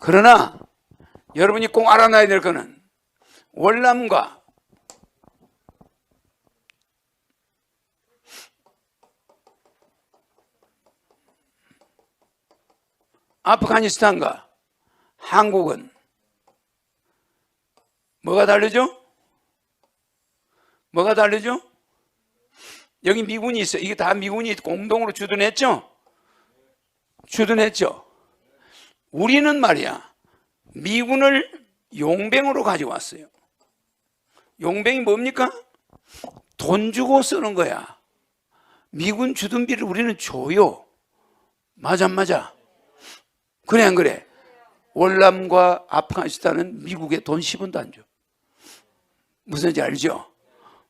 그러나 여러분이 꼭 알아놔야 될 거는 월남과 아프가니스탄과 한국은 뭐가 다르죠? 뭐가 다르죠? 여기 미군이 있어. 이게 다 미군이 공동으로 주둔했죠? 주둔했죠? 우리는 말이야, 미군을 용병으로 가져왔어요. 용병이 뭡니까? 돈 주고 쓰는 거야. 미군 주둔비를 우리는 줘요. 맞아, 안 맞아? 그래, 안 그래? 월남과 아프가니스탄은 미국에 돈 10원도 안 줘. 무슨지 알죠?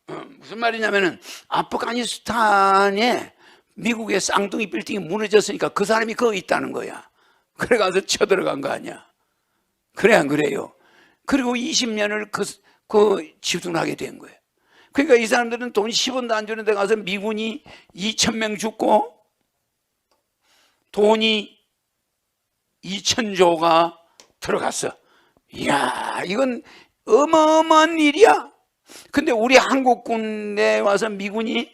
어, 무슨 말이냐면은 아프가니스탄에 미국의 쌍둥이 빌딩이 무너졌으니까 그 사람이 거기 있다는 거야. 그래 가서 쳐들어간 거 아니야. 그래 안 그래요? 그리고 20년을 그, 그 지둔하게 된 거예요. 그러니까 이 사람들은 돈 10원도 안 주는 데 가서 미군이 2천명 죽고 돈이 2천조가 들어갔어. 이야, 이건 어마어마한 일이야. 근데 우리 한국군에 와서 미군이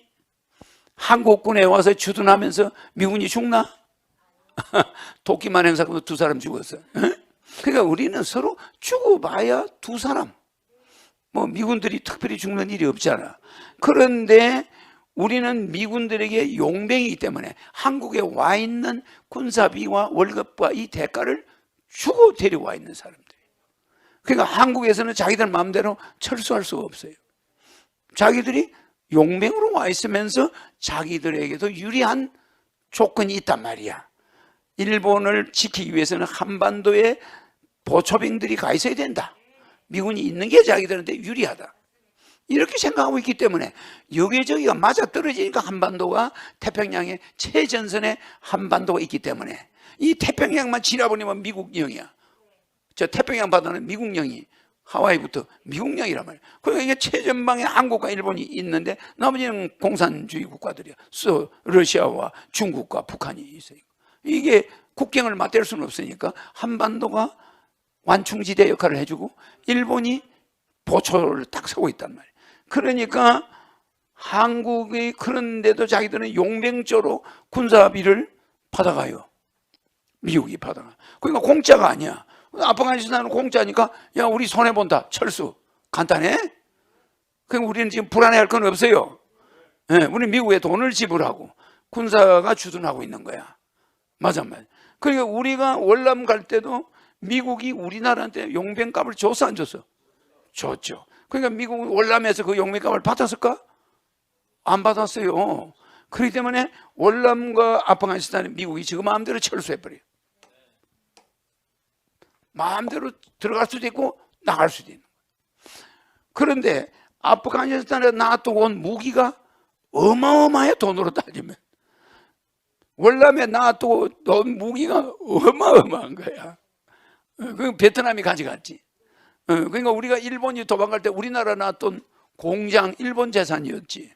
한국군에 와서 주둔하면서 미군이 죽나? 도끼만 행사고 두 사람 죽었어. 응? 그러니까 우리는 서로 죽어봐야 두 사람. 뭐 미군들이 특별히 죽는 일이 없잖아. 그런데 우리는 미군들에게 용병이기 때문에 한국에 와 있는 군사비와 월급과 이 대가를 주고 데려와 있는 사람들. 그러니까 한국에서는 자기들 마음대로 철수할 수가 없어요. 자기들이 용병으로 와 있으면서 자기들에게도 유리한 조건이 있단 말이야. 일본을 지키기 위해서는 한반도에 보초병들이 가 있어야 된다. 미군이 있는 게 자기들한테 유리하다. 이렇게 생각하고 있기 때문에 여기저기가 맞아 떨어지니까 한반도가 태평양의 최전선에 한반도가 있기 때문에 이 태평양만 지나버리면 미국령이야. 저 태평양 바다는 미국령이 하와이부터 미국령이란 말이야. 그러니까 이게 최전방에 한국과 일본이 있는데 나머지는 공산주의 국가들이야. 서 러시아와 중국과 북한이 있어요. 이게 국경을 맞댈 수는 없으니까 한반도가 완충지대 역할을 해주고 일본이 보초를 딱 서고 있단 말이에요. 그러니까 한국이 그런데도 자기들은 용병조로 군사비를 받아가요. 미국이 받아가. 그러니까 공짜가 아니야. 아프가니스탄은 공짜니까 야 우리 손해 본다. 철수 간단해. 그럼 우리는 지금 불안해할 건 없어요. 예, 우리 미국에 돈을 지불하고 군사가 주둔하고 있는 거야. 맞아, 맞아. 그러니까 우리가 월남 갈 때도 미국이 우리나라한테 용병값을 줬어 안 줬어? 줬죠. 그러니까 미국은 월남에서 그 용병값을 받았을까? 안 받았어요. 그렇기 때문에 월남과 아프가니스탄은 미국이 지금 마음대로 철수해버려요. 마음대로 들어갈 수도 있고 나갈 수도 있는 거예요. 그런데 아프가니스탄에 놔두고 무기가 어마어마해 돈으로 따지면 월남에 놔두고 놓은 무기가 어마어마한 거야. 어, 그 베트남이 가져갔지. 어, 그러니까 우리가 일본이 도망갈 때 우리나라 놨던 공장 일본 재산이었지.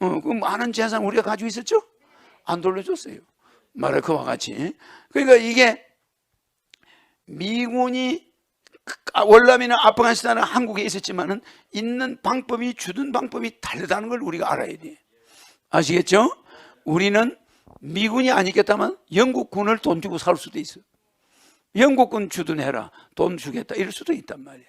어, 그 많은 재산 우리가 가지고 있었죠? 안 돌려줬어요. 그와 같이. 그러니까 이게 미군이 월남이나 아프가니스탄은 한국에 있었지만은 있는 방법이 주둔 방법이 다르다는 걸 우리가 알아야 돼. 아시겠죠? 우리는 미군이 아니겠다면 영국군을 돈 주고 살 수도 있어. 영국군 주둔해라. 돈 주겠다. 이럴 수도 있단 말이야.